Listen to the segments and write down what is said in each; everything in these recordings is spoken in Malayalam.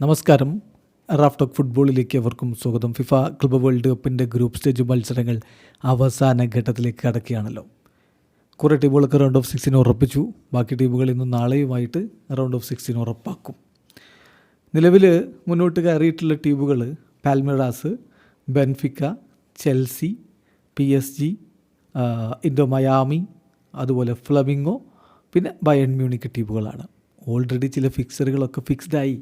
നമസ്കാരം. റാഫ് ടോക്ക് ഫുട്ബോളിലേക്ക് അവർക്കും സ്വാഗതം. ഫിഫ ക്ലബ് വേൾഡ് കപ്പിന്റെ ഗ്രൂപ്പ് സ്റ്റേജ് മത്സരങ്ങൾ അവസാന ഘട്ടത്തിലേക്ക് കടക്കുകയാണല്ലോ. കുറേ ടീമുകളൊക്കെ റൗണ്ട് ഓഫ് സിക്സിന് ഉറപ്പിച്ചു. ബാക്കി ടീമുകൾ ഇന്ന് നാളെയുമായിട്ട് റൗണ്ട് ഓഫ് സിക്സിന് ഉറപ്പാക്കും. നിലവിൽ മുന്നോട്ട് കയറിയിട്ടുള്ള ടീമുകൾ Palmeiras Benfica Chelsea P S G Inter Miami അതുപോലെ ഫ്ലമിങ്ങോ പിന്നെ ബയൺ മ്യൂണിക് ടീമുകളാണ്. ഓൾറെഡി ചില ഫിക്സറുകളൊക്കെ ഫിക്സ്ഡായി.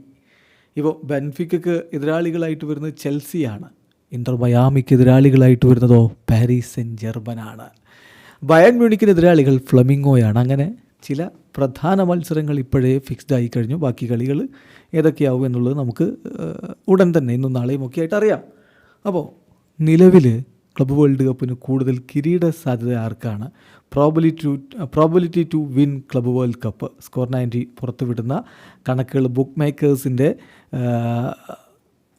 ഇപ്പോൾ ബെൻഫിക്കക്ക് എതിരാളികളായിട്ട് വരുന്നത് ചെൽസിയാണ്. ഇന്റർ മയാമിക്ക് എതിരാളികളായിട്ട് വരുന്നതോ പാരീസ് സെൻ ജർമ്മനാണ് ബയൺ മ്യൂണിക്കിന് എതിരാളികൾ ഫ്ലമിങ്ങോയാണ് അങ്ങനെ ചില പ്രധാന മത്സരങ്ങൾ ഇപ്പോഴേ ഫിക്സ്ഡ് ആയി കഴിഞ്ഞു. ബാക്കി കളികൾ ഏതൊക്കെയാവും എന്നുള്ളത് നമുക്ക് ഉടൻ തന്നെ ഇന്നും നാളെയും ഒക്കെ ആയിട്ട് അറിയാം. അപ്പോൾ നിലവിൽ ക്ലബ്ബ് വേൾഡ് കപ്പിന് കൂടുതൽ കിരീട സാധ്യത ആർക്കാണ്? Probability to probability to win club world cup score ninety പുറത്തുവിടുന്ന കണക്കുകൾ ബുക്ക് മേക്കേഴ്സിന്റെ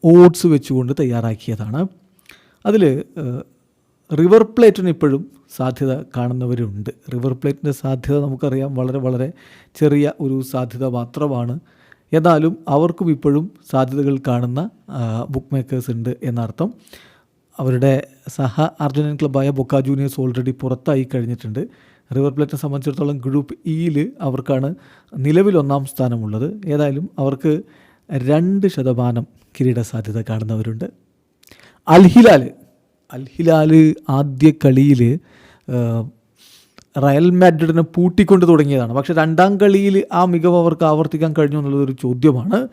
ഓട്സ് വെച്ചുകൊണ്ട് തയ്യാറാക്കിയതാണ്. അതിൽ റിവർ പ്ലേറ്റിന് ഇപ്പോഴും സാധ്യത കാണുന്നവരുണ്ട്. റിവർ പ്ലേറ്റിന്റെ സാധ്യത നമുക്കറിയാം. വളരെ വളരെ ചെറിയ ഒരു സാധ്യത മാത്രമാണ്. എന്നാലും അവർക്കും ഇപ്പോഴും സാധ്യതകൾ കാണുന്ന ബുക്ക് മേക്കേഴ്സ് ഉണ്ട് എന്നർത്ഥം. അവരുടെ സഹ അർജുനൻ ക്ലബ്ബായ ബൊക്ക ജൂനിയേഴ്സ് ഓൾറെഡി പുറത്തായി കഴിഞ്ഞിട്ടുണ്ട്. റിവർ പ്ലേറ്റിനെ സംബന്ധിച്ചിടത്തോളം ഗ്രൂപ്പ് ഇയിൽ അവർക്കാണ് നിലവിൽ ഒന്നാം സ്ഥാനമുള്ളത്. ഏതായാലും അവർക്ക് രണ്ട് ശതമാനം കിരീട സാധ്യത കാണുന്നവരുണ്ട്. അൽഹിലാൽ അൽഹിലാൽ ആദ്യ കളിയിൽ റയൽ മാഡ്രിഡിനെ പൂട്ടിക്കൊണ്ട് തുടങ്ങിയതാണ്. പക്ഷേ രണ്ടാം കളിയിൽ ആ മികവ് അവർക്ക് ആവർത്തിക്കാൻ കഴിഞ്ഞു എന്നുള്ളതൊരു ചോദ്യമാണ്.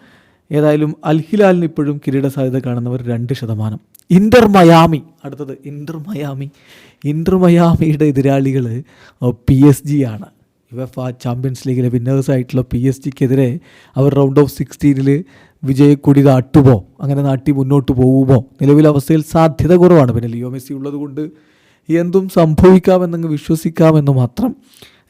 ഏതായാലും അൽഹിലാലിന് ഇപ്പോഴും കിരീട സാധ്യത കാണുന്നവർ രണ്ട് ശതമാനം. ഇന്റർ മയാമി അടുത്തത് ഇന്റർ മയാമി. ഇന്റർ മയാമിയുടെ എതിരാളികൾ പി എസ് ജി ആണ്. യുവഫ ചാമ്പ്യൻസ് ലീഗിലെ വിന്നേഴ്സ് ആയിട്ടുള്ള പി എസ് ജിക്കെതിരെ അവർ റൗണ്ട് ഓഫ് സിക്സ്റ്റീനിൽ വിജയക്കൊടി നാട്ടുമോ അങ്ങനെ നാട്ടി മുന്നോട്ട് പോകുമോ നിലവിലെ അവസ്ഥയിൽ സാധ്യത കുറവാണ്. പിന്നെ ലിയോ മെസ്സി ഉള്ളത് കൊണ്ട് എന്തും സംഭവിക്കാമെന്നങ്ങ് വിശ്വസിക്കാമെന്ന് മാത്രം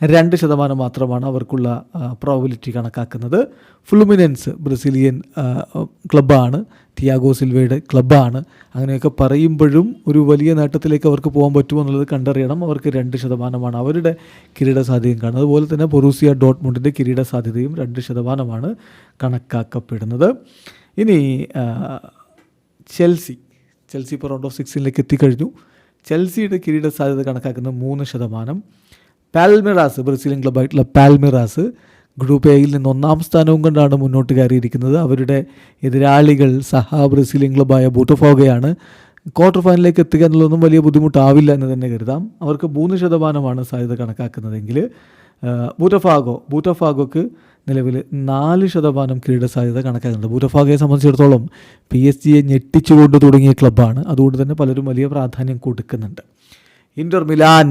രണ്ട് ശതമാനം മാത്രമാണ് അവർക്കുള്ള പ്രോബിലിറ്റി കണക്കാക്കുന്നത്. ഫ്ലുമിനൻസ് ബ്രസീലിയൻ ക്ലബ്ബാണ് തിയാഗോ സിൽവയുടെ ക്ലബ്ബാണ് അങ്ങനെയൊക്കെ പറയുമ്പോഴും ഒരു വലിയ നേട്ടത്തിലേക്ക് അവർക്ക് പോകാൻ പറ്റുമോ എന്നുള്ളത് കണ്ടറിയണം. അവർക്ക് രണ്ട് ശതമാനമാണ് അവരുടെ കിരീട സാധ്യതയും കാണുന്നത്. അതുപോലെ തന്നെ ബൊറൂസിയ ഡോട്ട്മുണ്ടിന്റെ കിരീട സാധ്യതയും രണ്ട് ശതമാനമാണ് കണക്കാക്കപ്പെടുന്നത്. ഇനി ചെൽസി ചെൽസി ഇപ്പോൾ റൗണ്ട് ഓഫ് സിക്സിലേക്ക് എത്തിക്കഴിഞ്ഞു. ചെൽസിയുടെ കിരീട സാധ്യത കണക്കാക്കുന്നത് മൂന്ന് ശതമാനം. പാൽമിറാസ് ബ്രസീലിയൻ ക്ലബ്ബായിട്ടുള്ള പാൽമിറാസ് ഗ്രൂപ്പ് എയിൽ നിന്ന് ഒന്നാം സ്ഥാനവും കൊണ്ടാണ് മുന്നോട്ട് കയറിയിരിക്കുന്നത്. അവരുടെ എതിരാളികൾ സഹ ബ്രസീലിയൻ ക്ലബ്ബായ ബൂട്ടഫോഗയാണ്. ക്വാർട്ടർ ഫൈനലിലേക്ക് എത്തുക എന്നുള്ളതൊന്നും വലിയ ബുദ്ധിമുട്ടാവില്ല എന്ന് തന്നെ കരുതാം. അവർക്ക് മൂന്ന് ശതമാനമാണ് സാധ്യത കണക്കാക്കുന്നതെങ്കിൽ ബൂട്ടഫാഗോ ബൂട്ടഫാഗോക്ക് നിലവിൽ നാല് ശതമാനം കിരീട സാധ്യത കണക്കാക്കുന്നുണ്ട്. ബൂട്ടഫാഗയെ സംബന്ധിച്ചിടത്തോളം പി എസ് ജിയെ ഞെട്ടിച്ചുകൊണ്ട് തുടങ്ങിയ ക്ലബ്ബാണ് അതുകൊണ്ട് തന്നെ പലരും വലിയ പ്രാധാന്യം കൊടുക്കുന്നുണ്ട്. Inter Milan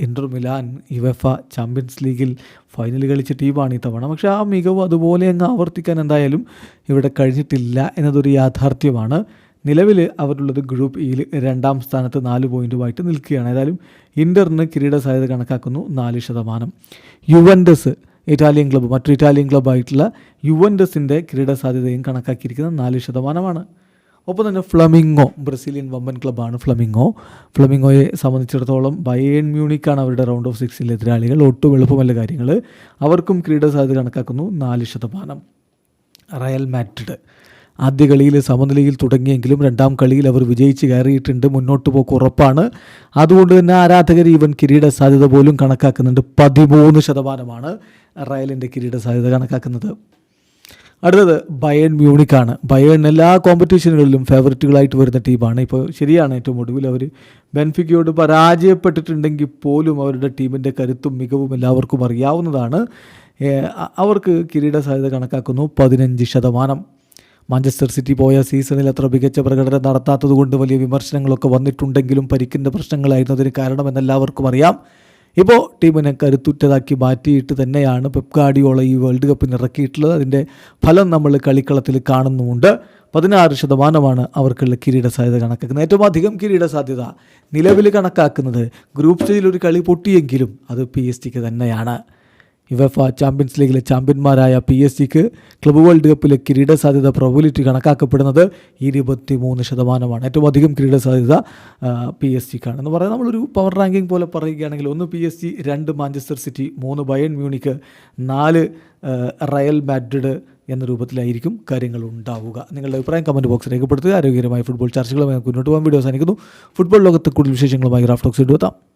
Inter Milan UEFA Champions ലീഗിൽ ഫൈനൽ കളിച്ച ടീമാണ് തവണ പക്ഷേ ആ മികവ് അതുപോലെ അങ്ങ് ആവർത്തിക്കാൻ എന്തായാലും ഇവിടെ കഴിഞ്ഞിട്ടില്ല എന്നതൊരു യാഥാർത്ഥ്യമാണ്. നിലവിൽ അവരുള്ളത് ഗ്രൂപ്പ് ഇയിൽ രണ്ടാം സ്ഥാനത്ത് നാല് പോയിന്റുമായിട്ട് നിൽക്കുകയാണ്. ഏതായാലും ഇന്ററിന് കിരീട സാധ്യത കണക്കാക്കുന്നു നാല് ശതമാനം. യുവൻഡസ് ഇറ്റാലിയൻ ക്ലബ്ബ് മറ്റൊരു ഇറ്റാലിയൻ ക്ലബ്ബായിട്ടുള്ള യുവൻഡസിന്റെ കിരീട സാധ്യതയും കണക്കാക്കിയിരിക്കുന്നത് നാല് ശതമാനമാണ്. ഒപ്പം തന്നെ ഫ്ലമിങ്ങോ ബ്രസീലിയൻ വമ്പൻ ക്ലബ്ബാണ് ഫ്ലമിങ്ങോ ഫ്ലമിങ്ങോയെ സംബന്ധിച്ചിടത്തോളം ബയേൺ മ്യൂണിക്കാണ് അവരുടെ റൗണ്ട് ഓഫ് സിക്സിലെ എതിരാളികൾ. ഒട്ടും എളുപ്പമല്ല കാര്യങ്ങൾ അവർക്കും ക്രീഡ സാധ്യത കണക്കാക്കുന്നു നാല് ശതമാനം. Real Madrid. ആദ്യ കളിയിൽ സമനിലയിൽ തുടങ്ങിയെങ്കിലും രണ്ടാം കളിയിൽ അവർ വിജയിച്ച് കയറിയിട്ടുണ്ട്. മുന്നോട്ട് പോക്ക് ഉറപ്പാണ്. അതുകൊണ്ട് തന്നെ ആരാധകർ ഇവൻ കിരീട സാധ്യത പോലും കണക്കാക്കുന്നുണ്ട്. പതിമൂന്ന് ശതമാനമാണ് റയലിന്റെ കിരീട സാധ്യത കണക്കാക്കുന്നത്. അടുത്തത് ബയൺ മ്യൂണിക്കാണ്. ബയൺ എല്ലാ കോമ്പറ്റീഷനുകളിലും ഫേവററ്റുകളായിട്ട് വരുന്ന ടീമാണ്. ഇപ്പോൾ ശരിയാണ് ഏറ്റവും ഒടുവിൽ അവർ ബെൻഫിക്കയോട് പരാജയപ്പെട്ടിട്ടുണ്ടെങ്കിൽ പോലും അവരുടെ ടീമിന്റെ കരുത്തും മികവും എല്ലാവർക്കും അറിയാവുന്നതാണ്. അവർക്ക് കിരീട സാധ്യത കണക്കാക്കുന്നു. പതിനഞ്ച് ശതമാനം. മാഞ്ചസ്റ്റർ സിറ്റി പോയ സീസണിൽ അത്ര മികച്ച പ്രകടനം നടത്താത്തത് കൊണ്ട് വലിയ വിമർശനങ്ങളൊക്കെ വന്നിട്ടുണ്ടെങ്കിലും പരിക്കിന്റെ പ്രശ്നങ്ങളായിരുന്നതിന് കാരണമെന്ന് എല്ലാവർക്കും അറിയാം. ഇപ്പോൾ ടീമിനെ കരുത്തുറ്റതാക്കി മാറ്റിയിട്ട് തന്നെയാണ് പെപ് ഗാർഡിയോള ഈ വേൾഡ് കപ്പിന് ഇറക്കിയിട്ടുള്ളത്. അതിന്റെ ഫലം നമ്മൾ കളിക്കളത്തിൽ കാണുന്നുമുണ്ട്. പതിനാറ് ശതമാനമാണ് അവർക്കുള്ള കിരീട സാധ്യത കണക്കാക്കുന്നത്. ഏറ്റവും അധികം കിരീട സാധ്യത നിലവിൽ കണക്കാക്കുന്നത് ഗ്രൂപ്പ് സ്റ്റേജിൽ ഒരു കളി പൊട്ടിയെങ്കിലും അത് പി എസ് ടിക്ക് തന്നെയാണ്. യുവഫ ചാമ്പ്യൻസ് ലീഗിലെ ചാമ്പ്യന്മാരായ പി എസ് സിക്ക് ക്ലബ് വേൾഡ് കപ്പിലെ കിരീട സാധ്യത പ്രൊബിലിറ്റി കണക്കാക്കപ്പെടുന്നത് ഇരുപത്തി മൂന്ന് ശതമാനമാണ്. ഏറ്റവും അധികം കിരീട സാധ്യത പി എസ് സിക്കാണ് എന്ന് പറയാൻ നമ്മളൊരു പവർ റാങ്കിങ് പോലെ പറയുകയാണെങ്കിൽ ഒന്ന് പി എസ് സി രണ്ട് മാഞ്ചസ്റ്റർ സിറ്റി മൂന്ന് ബയൺ മ്യൂണിക്ക് നാല് റയൽ മാഡ്രിഡ് എന്ന രൂപത്തിലായിരിക്കും കാര്യങ്ങൾ ഉണ്ടാവുക. നിങ്ങളുടെ അഭിപ്രായം കമന്റ് ബോക്സ് രേഖപ്പെടുത്തുക. ആരോഗ്യകരമായ ഫുട്ബോൾ ചർച്ചകളുമായി മുന്നോട്ട് പോകാൻ വീഡിയോ അവസാനിക്കുന്നു. ഫുട്ബോൾ ലോകത്ത് കൂടുതൽ വിശേഷങ്ങളുമായി റാഫ്റ്റോക്സ് എത്താം.